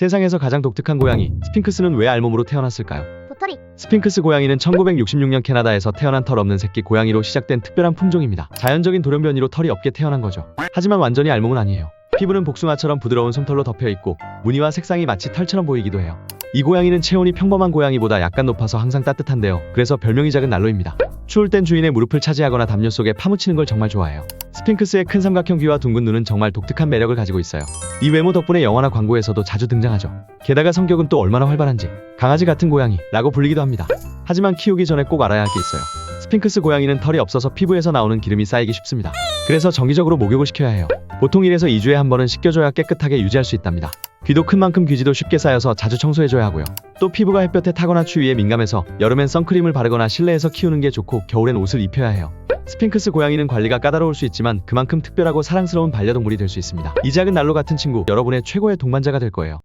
세상에서 가장 독특한 고양이 스핑크스는 왜 알몸으로 태어났을까요? 도토리, 스핑크스 고양이는 1966년 캐나다에서 태어난 털 없는 새끼 고양이로 시작된 특별한 품종입니다. 자연적인 돌연변이로 털이 없게 태어난 거죠. 하지만 완전히 알몸은 아니에요. 피부는 복숭아처럼 부드러운 솜털로 덮여 있고 무늬와 색상이 마치 털처럼 보이기도 해요. 이 고양이는 체온이 평범한 고양이보다 약간 높아서 항상 따뜻한데요. 그래서 별명이 작은 난로입니다. 추울 땐 주인의 무릎을 차지하거나 담요 속에 파묻히는 걸 정말 좋아해요. 스핑크스의 큰 삼각형 귀와 둥근 눈은 정말 독특한 매력을 가지고 있어요. 이 외모 덕분에 영화나 광고에서도 자주 등장하죠. 게다가 성격은 또 얼마나 활발한지 강아지 같은 고양이라고 불리기도 합니다. 하지만 키우기 전에 꼭 알아야 할 게 있어요. 스핑크스 고양이는 털이 없어서 피부에서 나오는 기름이 쌓이기 쉽습니다. 그래서 정기적으로 목욕을 시켜야 해요. 보통 1에서 2주에 한 번은 씻겨줘야 깨끗하게 유지할 수 있답니다. 귀도 큰 만큼 귀지도 쉽게 쌓여서 자주 청소해줘야 하고요. 또 피부가 햇볕에 타거나 추위에 민감해서 여름엔 선크림을 바르거나 실내에서 키우는 게 좋고 겨울엔 옷을 입혀야 해요. 스핑크스 고양이는 관리가 까다로울 수 있지만 그만큼 특별하고 사랑스러운 반려동물이 될 수 있습니다. 이 작은 난로 같은 친구 여러분의 최고의 동반자가 될 거예요.